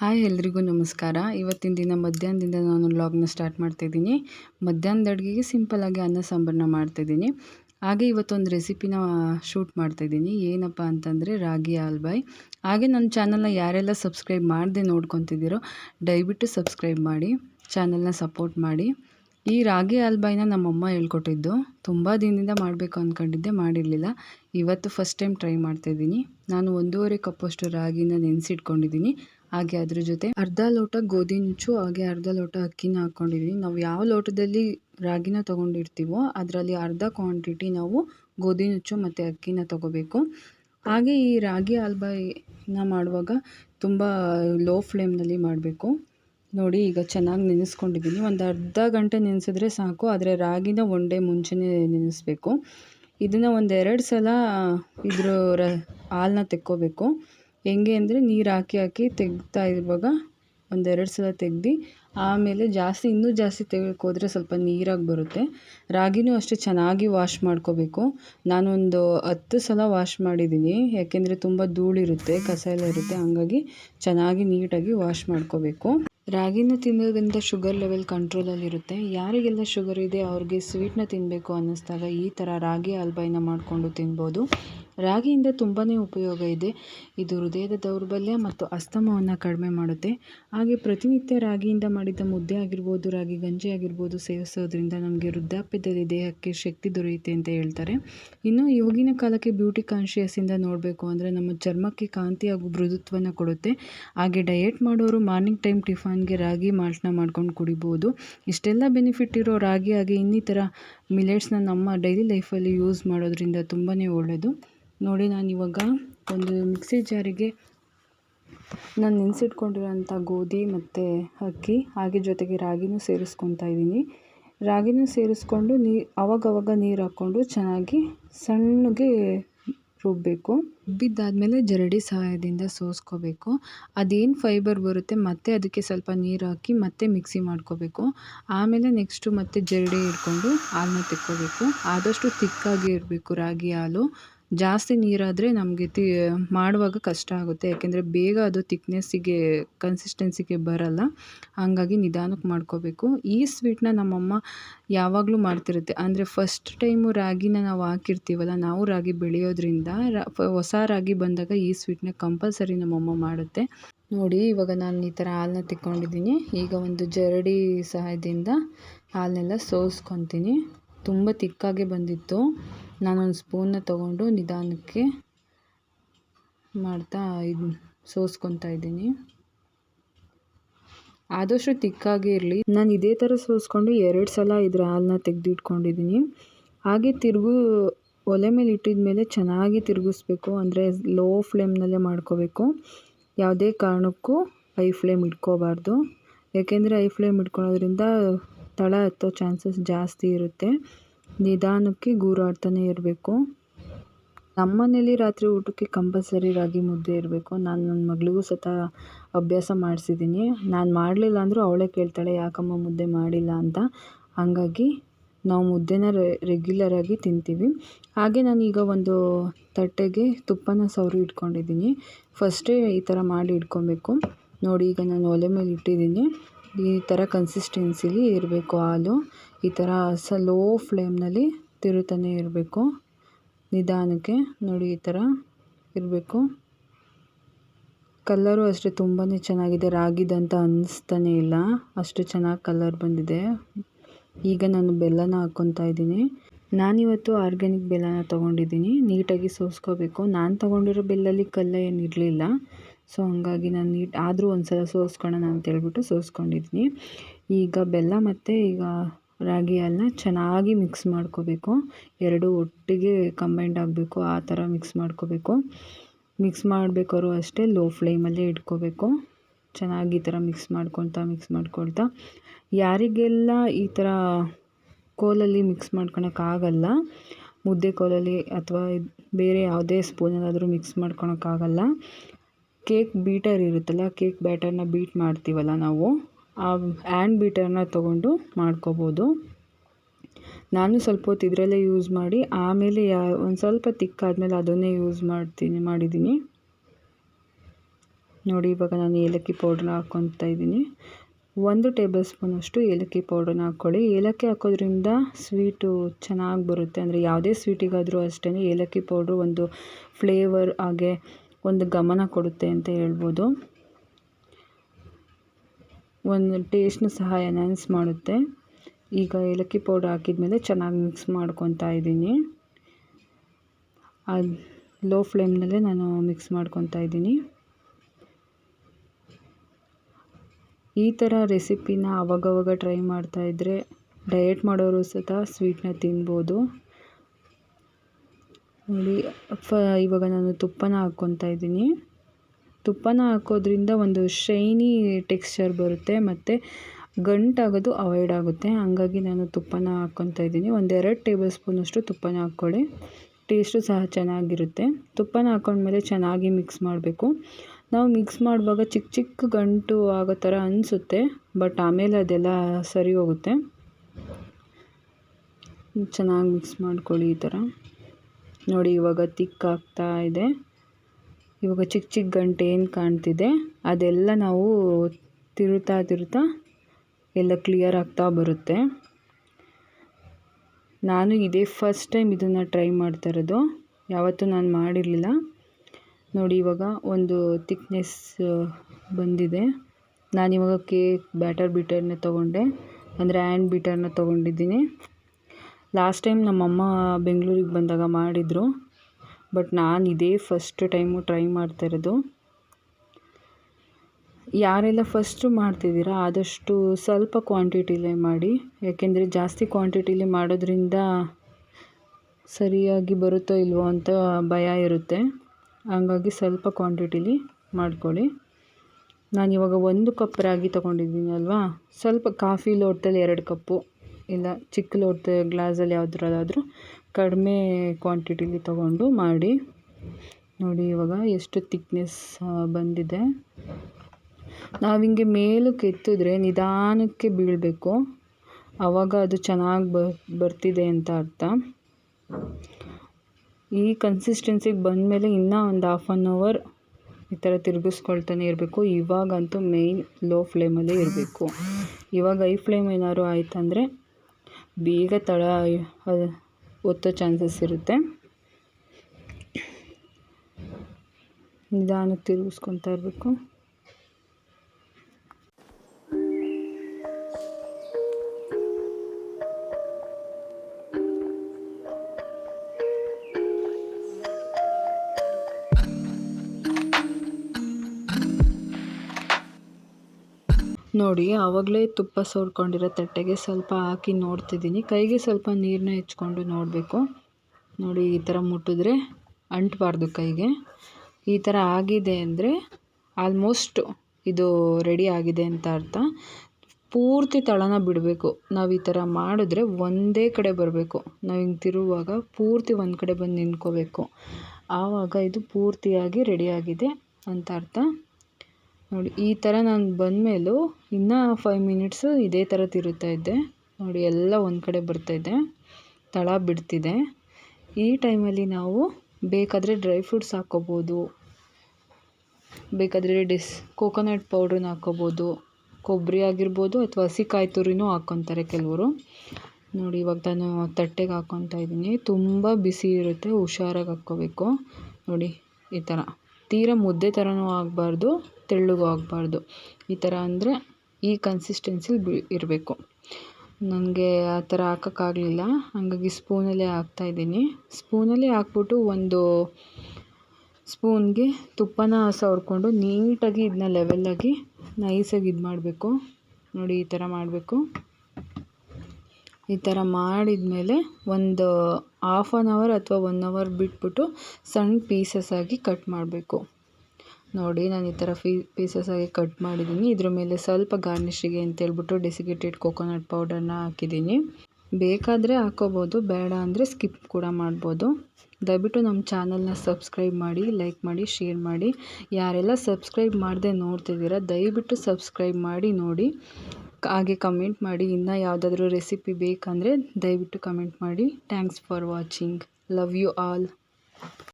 Hi ಎಲ್ರಿಗೂ ನಮಸ್ಕಾರ. ಇವತ್ತಿನ ದಿನ ಮಧ್ಯಾಹ್ನದಿಂದ ನಾನು ಲಾಗ್ನ ಸ್ಟಾರ್ಟ್ ಮಾಡ್ತಾಯಿದ್ದೀನಿ ಮಧ್ಯಾಹ್ನದ ಅಡುಗೆಗೆ ಸಿಂಪಲ್ಲಾಗಿ ಅನ್ನ ಸಾಂಬಾರನ್ನ ಮಾಡ್ತಾಯಿದ್ದೀನಿ ಹಾಗೆ ಇವತ್ತೊಂದು ರೆಸಿಪಿನ ಶೂಟ್ ಮಾಡ್ತಾಯಿದ್ದೀನಿ ಏನಪ್ಪ ಅಂತಂದರೆ ರಾಗಿ ಆಲ್ಬಾಯ್ ಹಾಗೆ ನನ್ನ ಚಾನಲ್ನ ಯಾರೆಲ್ಲ ಸಬ್ಸ್ಕ್ರೈಬ್ ಮಾಡದೆ ನೋಡ್ಕೊತಿದ್ದೀರೋ, ದಯವಿಟ್ಟು ಸಬ್ಸ್ಕ್ರೈಬ್ ಮಾಡಿ ಚಾನಲ್ನ ಸಪೋರ್ಟ್ ಮಾಡಿ. ಈ ರಾಗಿ ಆಲ್ಬಾಯ್ನ ನಮ್ಮಮ್ಮ ಹೇಳ್ಕೊಟ್ಟಿದ್ದು. ತುಂಬ ದಿನದಿಂದ ಮಾಡಬೇಕು ಅಂದ್ಕೊಂಡಿದ್ದೆ ಮಾಡಿರಲಿಲ್ಲ. ಇವತ್ತು ಫಸ್ಟ್ ಟೈಮ್ ಟ್ರೈ ಮಾಡ್ತಾಯಿದ್ದೀನಿ ನಾನು ಒಂದೂವರೆ ಕಪ್ಪಷ್ಟು ರಾಗಿನ ನೆನೆಸಿಟ್ಕೊಂಡಿದ್ದೀನಿ. ಹಾಗೆ ಅದ್ರ ಜೊತೆ ಅರ್ಧ ಲೋಟ ಗೋಧಿ ನುಚ್ಚು ಹಾಗೆ ಅರ್ಧ ಲೋಟ ಅಕ್ಕಿನ ಹಾಕ್ಕೊಂಡಿದ್ದೀನಿ ನಾವು ಯಾವ ಲೋಟದಲ್ಲಿ ರಾಗಿನ ತೊಗೊಂಡಿರ್ತೀವೋ ಅದರಲ್ಲಿ ಅರ್ಧ ಕ್ವಾಂಟಿಟಿ ನಾವು ಗೋಧಿ ನುಚ್ಚು ಮತ್ತು ಅಕ್ಕಿನ ತೊಗೋಬೇಕು. ಹಾಗೆ ಈ ರಾಗಿ ಹಲ್ವಾನ ಮಾಡುವಾಗ ತುಂಬ ಲೋ ಫ್ಲೇಮ್ನಲ್ಲಿ ಮಾಡಬೇಕು. ನೋಡಿ ಈಗ ಚೆನ್ನಾಗಿ ನೆನೆಸ್ಕೊಂಡಿದ್ದೀನಿ. ಒಂದು ಅರ್ಧ ಗಂಟೆ ನೆನೆಸಿದ್ರೆ ಸಾಕು. ಆದರೆ ರಾಗಿನ ಒನ್ ಡೇ ಮುಂಚೆನೇ ನೆನೆಸ್ಬೇಕು. ಇದನ್ನು ಒಂದೆರಡು ಸಲ ಇದ್ರ ರ ಹಾಲನ್ನ ತೆಕ್ಕೋಬೇಕು. ಹೆಂಗೆ ಅಂದರೆ ನೀರು ಹಾಕಿ ಹಾಕಿ ತೆಗ್ತಾ ಇರುವಾಗ ಒಂದೆರಡು ಸಲ ತೆಗ್ದು ಆಮೇಲೆ ಜಾಸ್ತಿ, ಇನ್ನೂ ಜಾಸ್ತಿ ತೆಗಿಯೋಕೆ ಹೋದರೆ ಸ್ವಲ್ಪ ನೀರಾಗಿ ಬರುತ್ತೆ. ರಾಗಿನೂ ಅಷ್ಟೇ ಚೆನ್ನಾಗಿ ವಾಶ್ ಮಾಡ್ಕೋಬೇಕು. ನಾನೊಂದು ಹತ್ತು ಸಲ ವಾಶ್ ಮಾಡಿದ್ದೀನಿ. ಯಾಕೆಂದರೆ ತುಂಬ ಧೂಳಿರುತ್ತೆ, ಕಸ ಎಲ್ಲ ಇರುತ್ತೆ, ಹಂಗಾಗಿ ಚೆನ್ನಾಗಿ ನೀಟಾಗಿ ವಾಶ್ ಮಾಡ್ಕೋಬೇಕು. ರಾಗಿನ ತಿನ್ನೋದ್ರಿಂದ ಶುಗರ್ ಲೆವೆಲ್ ಕಂಟ್ರೋಲಲ್ಲಿರುತ್ತೆ ಯಾರಿಗೆಲ್ಲ ಶುಗರ್ ಇದೆ, ಅವ್ರಿಗೆ ಸ್ವೀಟ್ನ ತಿನ್ನಬೇಕು ಅನ್ನಿಸ್ದಾಗ ಈ ಥರ ರಾಗಿ ಹಲ್ವಾನ ಮಾಡಿಕೊಂಡು ತಿನ್ಬೋದು. ರಾಗಿಯಿಂದ ತುಂಬಾ ಉಪಯೋಗ ಇದೆ. ಇದು ಹೃದಯದ ದೌರ್ಬಲ್ಯ ಮತ್ತು ಅಸ್ತಮವನ್ನು ಕಡಿಮೆ ಮಾಡುತ್ತೆ. ಹಾಗೆ ಪ್ರತಿನಿತ್ಯ ರಾಗಿಯಿಂದ ಮಾಡಿದ ಮುದ್ದೆ ಆಗಿರ್ಬೋದು, ರಾಗಿ ಗಂಜಿ ಆಗಿರ್ಬೋದು ಸೇವಿಸೋದ್ರಿಂದ ನಮಗೆ ವೃದ್ಧಾಪ್ಯದಲ್ಲಿ ದೇಹಕ್ಕೆ ಶಕ್ತಿ ದೊರೆಯುತ್ತೆ ಅಂತ ಹೇಳ್ತಾರೆ. ಇನ್ನು ಇವಾಗಿನ ಕಾಲಕ್ಕೆ ಬ್ಯೂಟಿ ಕಾನ್ಷಿಯಸ್ಸಿಂದ ನೋಡಬೇಕು ಅಂದರೆ ನಮ್ಮ ಚರ್ಮಕ್ಕೆ ಕಾಂತಿ ಹಾಗೂ ಮೃದುತ್ವನ ಕೊಡುತ್ತೆ. ಹಾಗೆ ಡಯೆಟ್ ಮಾಡೋರು ಮಾರ್ನಿಂಗ್ ಟೈಮ್ ಟಿಫನ್ಗೆ ರಾಗಿ ಮಾಲ್ಟ್ನ ಮಾಡ್ಕೊಂಡು ಕುಡಿಬೋದು. ಇಷ್ಟೆಲ್ಲ ಬೆನಿಫಿಟ್ ಇರೋ ರಾಗಿ ಹಾಗೆ ಇನ್ನಿತರ ಮಿಲೆಟ್ಸ್ನ ನಮ್ಮ ಡೈಲಿ ಲೈಫಲ್ಲಿ ಯೂಸ್ ಮಾಡೋದ್ರಿಂದ ತುಂಬಾ ಒಳ್ಳೆಯದು ನೋಡಿ ನಾನು ಇವಾಗ ಒಂದು ಮಿಕ್ಸಿ ಜಾರಿಗೆ ನಾನು ನೆನೆಸಿಟ್ಕೊಂಡಿರೋಂಥ ಗೋಧಿ ಮತ್ತು ಅಕ್ಕಿ, ಹಾಗೆ ಜೊತೆಗೆ ರಾಗಿನೂ ಸೇರಿಸ್ಕೊತಾ ಇದ್ದೀನಿ. ರಾಗಿನೂ ಸೇರಿಸ್ಕೊಂಡು ನೀ, ಅವಾಗವಾಗ ನೀರು ಹಾಕ್ಕೊಂಡು ಚೆನ್ನಾಗಿ ಸಣ್ಣಗೆ ರುಬ್ಬಬೇಕು ರುಬ್ಬಿದ್ದಾದಮೇಲೆ ಜರಡಿ ಸಹಾಯದಿಂದ ಸೋಸ್ಕೋಬೇಕು. ಅದೇನು ಫೈಬರ್ ಬರುತ್ತೆ ಮತ್ತೆ ಅದಕ್ಕೆ ಸ್ವಲ್ಪ ನೀರು ಹಾಕಿ ಮತ್ತೆ ಮಿಕ್ಸಿ ಮಾಡ್ಕೋಬೇಕು. ಆಮೇಲೆ ನೆಕ್ಸ್ಟು ಮತ್ತೆ ಜರಡಿ ಹಿಡ್ಕೊಂಡು ಹಾಲನ್ನ ತೆಕ್ಕೋಬೇಕು. ಆದಷ್ಟು ತಿಕ್ಕಾಗಿ ಇರಬೇಕು ರಾಗಿ ಹಾಲು. ಜಾಸ್ತಿ ನೀರಾದರೆ ನಮಗೆ ತಿ, ಮಾಡುವಾಗ ಕಷ್ಟ ಆಗುತ್ತೆ. ಯಾಕೆಂದರೆ ಬೇಗ ಅದು ತಿಕ್ನೆಸ್ಸಿಗೆ ಕನ್ಸಿಸ್ಟೆನ್ಸಿಗೆ ಬರಲ್ಲ. ಹಾಗಾಗಿ ನಿಧಾನಕ್ಕೆ ಮಾಡ್ಕೋಬೇಕು. ಈ ಸ್ವೀಟನ್ನ ನಮ್ಮಮ್ಮ ಯಾವಾಗಲೂ ಮಾಡ್ತಿರುತ್ತೆ. ಅಂದರೆ ಫಸ್ಟ್ ಟೈಮು ರಾಗಿನ ನಾವು ಹಾಕಿರ್ತೀವಲ್ಲ, ನಾವು ರಾಗಿ ಬೆಳೆಯೋದ್ರಿಂದ ಹೊಸ ರಾಗಿ ಬಂದಾಗ ಈ ಸ್ವೀಟನ್ನ ಕಂಪಲ್ಸರಿ ನಮ್ಮಮ್ಮ ಮಾಡುತ್ತೆ. ನೋಡಿ, ಇವಾಗ ನಾನು ಈ ಥರ ಹಾಲನ್ನ ತಿಕ್ಕೊಂಡಿದ್ದೀನಿ. ಈಗ ಒಂದು ಜರಡಿ ಸಹಾಯದಿಂದ ಹಾಲನ್ನೆಲ್ಲ ಸೋಸ್ಕೊತೀನಿ. ತುಂಬ ತಿಕ್ಕಾಗೆ ಬಂದಿತ್ತು. ನಾನೊಂದು ಸ್ಪೂನ್ನ ತೊಗೊಂಡು ನಿಧಾನಕ್ಕೆ ಮಾಡ್ತಾ ಇದು, ಸೋಸ್ಕೊತಾ ಇದ್ದೀನಿ. ಆದಷ್ಟು ತಿಕ್ಕಾಗಿ ಇರಲಿ. ನಾನು ಇದೇ ಥರ ಸೋಸ್ಕೊಂಡು ಎರಡು ಸಲ ಇದ್ರ ಹಾಲನ್ನ ತೆಗೆದಿಟ್ಕೊಂಡಿದ್ದೀನಿ ಹಾಗೆ ತಿರುಗು ಒಲೆ ಮೇಲೆ ಇಟ್ಟಿದ ಮೇಲೆ ಚೆನ್ನಾಗಿ ತಿರುಗಿಸ್ಬೇಕು. ಅಂದರೆ ಲೋ ಫ್ಲೇಮ್ನಲ್ಲೇ ಮಾಡ್ಕೋಬೇಕು. ಯಾವುದೇ ಕಾರಣಕ್ಕೂ ಐ ಫ್ಲೇಮ್ ಇಟ್ಕೋಬಾರ್ದು. ಯಾಕೆಂದರೆ ಐ ಫ್ಲೇಮ್ ಇಟ್ಕೊಳ್ಳೋದ್ರಿಂದ ತಳ ಹತ್ತೋ ಚಾನ್ಸಸ್ ಜಾಸ್ತಿ ಇರುತ್ತೆ. ನಿಧಾನಕ್ಕೆ ಗೂರಾಡ್ತಾನೆ ಇರಬೇಕು. ನಮ್ಮ ಮನೇಲಿ ರಾತ್ರಿ ಊಟಕ್ಕೆ ಕಂಪಲ್ಸರಿ ರಾಗಿ ಮುದ್ದೆ ಇರಬೇಕು. ನಾನು ನನ್ನ ಮಗಳಿಗೂ ಸತ ಅಭ್ಯಾಸ ಮಾಡಿಸಿದ್ದೀನಿ ನಾನು ಮಾಡಲಿಲ್ಲ ಅಂದರೂ ಅವಳೇ ಕೇಳ್ತಾಳೆ, ಯಾಕಮ್ಮ ಮುದ್ದೆ ಮಾಡಿಲ್ಲ ಅಂತ. ಹಾಗಾಗಿ ನಾವು ಮುದ್ದೆನ ರೆಗ್ಯುಲರಾಗಿ ತಿಂತೀವಿ. ಹಾಗೆ ನಾನೀಗ ಒಂದು ತಟ್ಟೆಗೆ ತುಪ್ಪನ ಸವರಿ ಇಟ್ಕೊಂಡಿದ್ದೀನಿ ಫಸ್ಟೇ ಈ ಥರ ಮಾಡಿ ಇಟ್ಕೊಬೇಕು. ನೋಡಿ ಈಗ ನಾನು ಒಲೆ ಮೇಲೆ ಇಟ್ಟಿದ್ದೀನಿ ಈ ಥರ ಕನ್ಸಿಸ್ಟೆನ್ಸಿಲಿ ಇರಬೇಕು ಹಾಲು. ಈ ಥರ ಸ ಲೋ ಫ್ಲೇಮ್ನಲ್ಲಿ ತಿರುತಾನೆ ಇರಬೇಕು ನಿಧಾನಕ್ಕೆ. ನೋಡಿ ಈ ಥರ ಇರಬೇಕು. ಕಲ್ಲರು ಅಷ್ಟೇ ತುಂಬಾ ಚೆನ್ನಾಗಿದೆ. ರಾಗಿದಂತ ಅನ್ನಿಸ್ತಾನೆ ಇಲ್ಲ. ಅಷ್ಟು ಚೆನ್ನಾಗಿ ಕಲ್ಲರ್ ಬಂದಿದೆ. ಈಗ ನಾನು ಬೆಲ್ಲನ ಹಾಕ್ಕೊತಾ ಇದ್ದೀನಿ. ನಾನಿವತ್ತು ಆರ್ಗ್ಯಾನಿಕ್ ಬೆಲ್ಲನ ತೊಗೊಂಡಿದ್ದೀನಿ. ನೀಟಾಗಿ ಸೋಸ್ಕೋಬೇಕು. ನಾನು ತೊಗೊಂಡಿರೋ ಬೆಲ್ಲಲ್ಲಿ ಕಲ್ಲ ಏನು ಇರಲಿಲ್ಲ. ಸೊ ಹಂಗಾಗಿ ನಾನು ನೀಟ್ ಆದರೂ ಒಂದು ಸಲ ಸೋಸ್ಕೊಳ್ಳೋಣ ಅಂತೇಳ್ಬಿಟ್ಟು ಸೋಸ್ಕೊಂಡಿದ್ದೀನಿ. ಈಗ ಬೆಲ್ಲ ಮತ್ತು ಈಗ ರಾಗಿ ಹಾಲನ್ನ ಚೆನ್ನಾಗಿ ಮಿಕ್ಸ್ ಮಾಡ್ಕೋಬೇಕು. ಎರಡು ಒಟ್ಟಿಗೆ ಕಂಬೈಂಡ್ ಆಗಬೇಕು, ಆ ಥರ ಮಿಕ್ಸ್ ಮಾಡ್ಕೋಬೇಕು. ಮಿಕ್ಸ್ ಮಾಡಬೇಕಾದ್ರೂ ಅಷ್ಟೇ ಲೋ ಫ್ಲೇಮಲ್ಲೇ ಇಟ್ಕೋಬೇಕು. ಚೆನ್ನಾಗಿ ಈ ಥರ ಮಿಕ್ಸ್ ಮಾಡ್ಕೊಳ್ತಾ ಮಿಕ್ಸ್ ಮಾಡ್ಕೊಳ್ತಾ. ಯಾರಿಗೆಲ್ಲ ಈ ಥರ ಕೋಲಲ್ಲಿ ಮಿಕ್ಸ್ ಮಾಡ್ಕೊಳಕ್ಕಾಗಲ್ಲ ಮುದ್ದೆ ಕೋಲಲ್ಲಿ ಅಥವಾ ಬೇರೆ ಯಾವುದೇ ಸ್ಪೂನಲ್ಲಾದರೂ ಮಿಕ್ಸ್ ಮಾಡ್ಕೊಳಕ್ಕಾಗಲ್ಲ ಕೇಕ್ ಬೀಟರ್ ಇರುತ್ತಲ್ಲ ಕೇಕ್ ಬ್ಯಾಟರ್ನ ಬೀಟ್ ಮಾಡ್ತೀವಲ್ಲ ನಾವು, ಆ ಹ್ಯಾಂಡ್ ಬೀಟರ್ನ ತೊಗೊಂಡು ಮಾಡ್ಕೋಬೋದು. ನಾನು ಸ್ವಲ್ಪ ಹೊತ್ತು ಇದರಲ್ಲೇ ಯೂಸ್ ಮಾಡಿ, ಆಮೇಲೆ ಯಾ, ಒಂದು ಸ್ವಲ್ಪ ತಿಕ್ಕಾದಮೇಲೆ ಅದನ್ನೇ ಯೂಸ್ ಮಾಡ್ತೀನಿ, ಮಾಡಿದ್ದೀನಿ. ನೋಡಿ, ಇವಾಗ ನಾನು ಏಲಕ್ಕಿ ಪೌಡ್ರನ್ನ ಹಾಕ್ಕೊತಾ ಇದ್ದೀನಿ. ಒಂದು ಟೇಬಲ್ ಸ್ಪೂನಷ್ಟು ಏಲಕ್ಕಿ ಪೌಡ್ರನ್ನ ಹಾಕ್ಕೊಳ್ಳಿ ಏಲಕ್ಕಿ ಹಾಕೋದ್ರಿಂದ ಸ್ವೀಟು ಚೆನ್ನಾಗಿ ಬರುತ್ತೆ. ಅಂದರೆ ಯಾವುದೇ ಸ್ವೀಟಿಗಾದರೂ ಅಷ್ಟೇ ಏಲಕ್ಕಿ ಪೌಡ್ರು ಒಂದು ಫ್ಲೇವರ್ ಹಾಗೆ ಒಂದು ಗಮನ ಕೊಡುತ್ತೆ ಅಂತ ಹೇಳ್ಬೋದು. ಒಂದು ಟೇಸ್ಟ್ನ ಸಹ ಎನ್ಹಾನ್ಸ್ ಮಾಡುತ್ತೆ. ಈಗ ಏಲಕ್ಕಿ ಪೌಡ್ರ್ ಹಾಕಿದ್ಮೇಲೆ ಚೆನ್ನಾಗಿ ಮಿಕ್ಸ್ ಮಾಡ್ಕೊತಾ ಇದ್ದೀನಿ. ಅದು ಲೋ ಫ್ಲೇಮ್ನಲ್ಲೇ ನಾನು ಮಿಕ್ಸ್ ಮಾಡ್ಕೊತಾ ಇದ್ದೀನಿ. ಈ ಥರ ರೆಸಿಪಿನ ಅವಾಗವಾಗ ಟ್ರೈ ಮಾಡ್ತಾಯಿದ್ರೆ ಡಯಟ್ ಮಾಡೋರು ಸಹ ಸ್ವೀಟ್ನ ತಿನ್ಬೋದು. ನೋಡಿ ಫ ಇವಾಗ ನಾನು ತುಪ್ಪನ ಹಾಕ್ಕೊತಾ ಇದ್ದೀನಿ. ತುಪ್ಪನ ಹಾಕೋದ್ರಿಂದ ಒಂದು ಶೈನಿ ಟೆಕ್ಸ್ಚರ್ ಬರುತ್ತೆ, ಮತ್ತು ಗಂಟಾಗೋದು ಅವಾಯ್ಡ್ ಆಗುತ್ತೆ. ಹಾಗಾಗಿ ನಾನು ತುಪ್ಪನ ಹಾಕ್ಕೊತಾ ಇದ್ದೀನಿ. ಒಂದೆರಡು ಟೇಬಲ್ ಸ್ಪೂನಷ್ಟು ತುಪ್ಪನ ಹಾಕ್ಕೊಳ್ಳಿ. ಟೇಸ್ಟು ಸಹ ಚೆನ್ನಾಗಿರುತ್ತೆ. ತುಪ್ಪನ ಹಾಕ್ಕೊಂಡ್ಮೇಲೆ ಚೆನ್ನಾಗಿ ಮಿಕ್ಸ್ ಮಾಡಬೇಕು. ನಾವು ಮಿಕ್ಸ್ ಮಾಡುವಾಗ ಚಿಕ್ಕ ಚಿಕ್ಕ ಗಂಟು ಆಗೋ ಥರ ಅನಿಸುತ್ತೆ, ಬಟ್ ಆಮೇಲೆ ಅದೆಲ್ಲ ಸರಿ ಹೋಗುತ್ತೆ. ಚೆನ್ನಾಗಿ ಮಿಕ್ಸ್ ಮಾಡ್ಕೊಳ್ಳಿ ಈ ಥರ. ನೋಡಿ ಇವಾಗ ತಿಕ್ಕಾಗ್ತಾ ಇದೆ. ಇವಾಗ ಚಿಕ್ಕ ಚಿಕ್ಕ ಗಂಟೆ ಏನು ಕಾಣ್ತಿದೆ, ಅದೆಲ್ಲ ನಾವು ತಿರುತ್ತಾ ತಿರುತ್ತಾ ಎಲ್ಲ ಕ್ಲಿಯರ್ ಆಗ್ತಾ ಬರುತ್ತೆ. ನಾನು ಇದೇ ಫಸ್ಟ್ ಟೈಮ್ ಇದನ್ನು ಟ್ರೈ ಮಾಡ್ತಾ ಇರೋದು. ಯಾವತ್ತೂ ನಾನು ಮಾಡಿರಲಿಲ್ಲ. ನೋಡಿ ಇವಾಗ ಒಂದು ತಿಕ್ನೆಸ್ ಬಂದಿದೆ. ನಾನಿವಾಗ ಕೇಕ್ ಬ್ಯಾಟರ್ ಬೀಟರ್ನ ತೊಗೊಂಡೆ. ಅಂದರೆ ಆ್ಯಂಡ್ ಬೀಟರ್ನ ತೊಗೊಂಡಿದ್ದೀನಿ. ಲಾಸ್ಟ್ ಟೈಮ್ ನಮ್ಮಮ್ಮ ಬೆಂಗಳೂರಿಗೆ ಬಂದಾಗ ಮಾಡಿದರು ಬಟ್ ನಾನು ಇದೇ ಫಸ್ಟ್ ಟೈಮು ಟ್ರೈ ಮಾಡ್ತಾ ಇರೋದು. ಯಾರೆಲ್ಲ ಫಸ್ಟು ಮಾಡ್ತಿದ್ದೀರ, ಆದಷ್ಟು ಸ್ವಲ್ಪ ಕ್ವಾಂಟಿಟಿಲೇ ಮಾಡಿ. ಯಾಕೆಂದರೆ ಜಾಸ್ತಿ ಕ್ವಾಂಟಿಟಿಲಿ ಮಾಡೋದ್ರಿಂದ ಸರಿಯಾಗಿ ಬರುತ್ತೋ ಇಲ್ವೋ ಅಂತ ಭಯ ಇರುತ್ತೆ. ಹಂಗಾಗಿ ಸ್ವಲ್ಪ ಕ್ವಾಂಟಿಟಿಲಿ ಮಾಡ್ಕೊಳ್ಳಿ. ನಾನಿವಾಗ ಒಂದು ಕಪ್ ರಾಗಿ ತೊಗೊಂಡಿದ್ದೀನಿ ಅಲ್ವಾ? ಸ್ವಲ್ಪ ಕಾಫಿ ಲೋಟದಲ್ಲಿ ಎರಡು ಕಪ್ಪು ಇಲ್ಲ ಚಿಕ್ಕ ಲೋಟ ಗ್ಲಾಸಲ್ಲಿ ಯಾವುದ್ರಲ್ಲಾದರೂ ಕಡಿಮೆ ಕ್ವಾಂಟಿಟಿಲಿ ತೊಗೊಂಡು ಮಾಡಿ. ನೋಡಿ ಇವಾಗ ಎಷ್ಟು ತಿಕ್ನೆಸ್ ಬಂದಿದೆ. ನಾವು ಹಿಂಗೆ ಮೇಲಕ್ಕೆ ಎತ್ತಿದ್ರೆ ನಿಧಾನಕ್ಕೆ ಬೀಳಬೇಕು. ಆವಾಗ ಅದು ಚೆನ್ನಾಗಿ ಬರ್ತಿದೆ ಅಂತ ಅರ್ಥ. ಈ ಕನ್ಸಿಸ್ಟೆನ್ಸಿಗೆ ಬಂದಮೇಲೆ ಇನ್ನೂ ಒಂದು ಹಾಫ್ ಆನ್ ಅವರ್ ಈ ಥರ ತಿರುಗಿಸ್ಕೊಳ್ತಾನೆ ಇರಬೇಕು. ಇವಾಗಂತೂ ಮೇಯ್ನ್ ಲೋ ಫ್ಲೇಮಲ್ಲೇ ಇರಬೇಕು. ಇವಾಗ ಐ ಫ್ಲೇಮ್ ಏನಾದ್ರು ಆಯ್ತಂದರೆ ಬೇಗ ತಳ ಒತ್ತೋ ಚಾನ್ಸಸ್ ಇರುತ್ತೆ. ನಿಧಾನಕ್ಕೆ ತಿರುಗಿಸ್ಕೊತಾ ಇರಬೇಕು. ನೋಡಿ ಆವಾಗಲೇ ತುಪ್ಪ ಸವರ್ಕೊಂಡಿರೋ ತಟ್ಟೆಗೆ ಸ್ವಲ್ಪ ಹಾಕಿ ನೋಡ್ತಿದ್ದೀನಿ. ಕೈಗೆ ಸ್ವಲ್ಪ ನೀರನ್ನ ಹೆಚ್ಕೊಂಡು ನೋಡಬೇಕು. ನೋಡಿ, ಈ ಥರ ಮುಟ್ಟಿದ್ರೆ ಅಂಟಬಾರ್ದು ಕೈಗೆ. ಈ ಥರ ಆಗಿದೆ ಅಂದರೆ ಆಲ್ಮೋಸ್ಟ್ ಇದು ರೆಡಿ ಆಗಿದೆ ಅಂತ ಅರ್ಥ. ಪೂರ್ತಿ ತಳನ ಬಿಡಬೇಕು. ನಾವು ಈ ಥರ ಮಾಡಿದ್ರೆ ಒಂದೇ ಕಡೆ ಬರಬೇಕು. ನಾವು ಹಿಂಗೆ ತಿರುವಾಗ ಪೂರ್ತಿ ಒಂದು ಕಡೆ ಬಂದು ನಿಂತ್ಕೋಬೇಕು. ಆವಾಗ ಇದು ಪೂರ್ತಿಯಾಗಿ ರೆಡಿಯಾಗಿದೆ ಅಂತ ಅರ್ಥ. ನೋಡಿ, ಈ ಥರ ನಾನು ಬಂದಮೇಲೂ ಇನ್ನೂ ಫೈವ್ ಮಿನಿಟ್ಸು ಇದೇ ಥರ ತಿರುಗ್ತಾ ಇದ್ದೆ. ನೋಡಿ, ಎಲ್ಲ ಒಂದು ಕಡೆ ಬರ್ತಾಯಿದೆ ತಳ ಬಿಡ್ತಿದೆ. ಈ ಟೈಮಲ್ಲಿ ನಾವು ಬೇಕಾದರೆ ಡ್ರೈ ಫ್ರೂಟ್ಸ್ ಹಾಕ್ಕೋಬೋದು ಬೇಕಾದರೆ ಡಿಸ್ ಕೋಕೋನಟ್ ಪೌಡ್ರನ್ನ ಹಾಕ್ಕೋಬೋದು ಕೊಬ್ಬರಿ ಆಗಿರ್ಬೋದು ಅಥವಾ ಹಸಿ ಕಾಯಿ ತುರಿನೂ ಹಾಕ್ಕೊತಾರೆ ಕೆಲವರು. ನೋಡಿ, ಇವಾಗ ನಾನು ತಟ್ಟೆಗೆ ಹಾಕ್ಕೊತಾ ಇದ್ದೀನಿ. ತುಂಬ ಬಿಸಿ ಇರುತ್ತೆ, ಹುಷಾರಾಗಿ ಹಾಕ್ಕೋಬೇಕು. ನೋಡಿ, ಈ ಥರ ತೀರಾ ಮುದ್ದೆ ಥರನೂ ಆಗಬಾರ್ದು. ತೆಳ್ಳಗೂ ಆಗಬಾರ್ದು ಈ ಥರ ಅಂದರೆ ಈ ಕನ್ಸಿಸ್ಟೆನ್ಸಿಲಿ ಬಿ ಇರಬೇಕು. ನನಗೆ ಆ ಥರ ಹಾಕೋಕ್ಕಾಗಲಿಲ್ಲ. ಹಾಗಾಗಿ ಸ್ಪೂನಲ್ಲೇ ಹಾಕ್ತಾಯಿದ್ದೀನಿ ಸ್ಪೂನಲ್ಲೇ ಹಾಕ್ಬಿಟ್ಟು ಒಂದು ಸ್ಪೂನ್ಗೆ ತುಪ್ಪನ ಸವರ್ಕೊಂಡು ನೀಟಾಗಿ ಇದನ್ನ ಲೆವೆಲ್ಲಾಗಿ ನೈಸಾಗಿ ಇದು ಮಾಡಬೇಕು. ನೋಡಿ ಈ ಥರ ಮಾಡಬೇಕು. ಈ ಥರ ಮಾಡಿದ ಮೇಲೆ ಒಂದು ಹಾಫ್ ಆನ್ ಅವರ್ ಅಥವಾ ಒನ್ ಅವರ್ ಬಿಟ್ಬಿಟ್ಟು ಸಣ್ಣ ಪೀಸಸ್ ಆಗಿ ಕಟ್ ಮಾಡಬೇಕು. ನೋಡಿ, ನಾನು ಈ ಥರ ಫೀ ಆಗಿ ಕಟ್ ಮಾಡಿದ್ದೀನಿ ಇದ್ರ ಮೇಲೆ ಸ್ವಲ್ಪ ಗಾರ್ನಿಷಿಗೆ ಅಂತೇಳ್ಬಿಟ್ಟು ಡೆಸಿಕೇಟೆಡ್ ಕೊಕೊನಟ್ ಪೌಡರ್ನ ಹಾಕಿದ್ದೀನಿ ಬೇಕಾದರೆ ಹಾಕೋಬೋದು, ಬೇಡ ಅಂದರೆ ಸ್ಕಿಪ್ ಕೂಡ ಮಾಡ್ಬೋದು. ದಯವಿಟ್ಟು ನಮ್ಮ ಚಾನಲ್ನ ಸಬ್ಸ್ಕ್ರೈಬ್ ಮಾಡಿ ಲೈಕ್ ಮಾಡಿ ಶೇರ್ ಮಾಡಿ. ಯಾರೆಲ್ಲ ಸಬ್ಸ್ಕ್ರೈಬ್ ಮಾಡದೆ ನೋಡ್ತಿದ್ದೀರಾ, ದಯವಿಟ್ಟು ಸಬ್ಸ್ಕ್ರೈಬ್ ಮಾಡಿ, ನೋಡಿ. ಹಾಗೆ ಕಮೆಂಟ್ ಮಾಡಿ. ಇನ್ನೂ ಯಾವುದಾದ್ರೂ ರೆಸಿಪಿ ಬೇಕಂದರೆ ದಯವಿಟ್ಟು ಕಮೆಂಟ್ ಮಾಡಿ. Thanks for watching love you all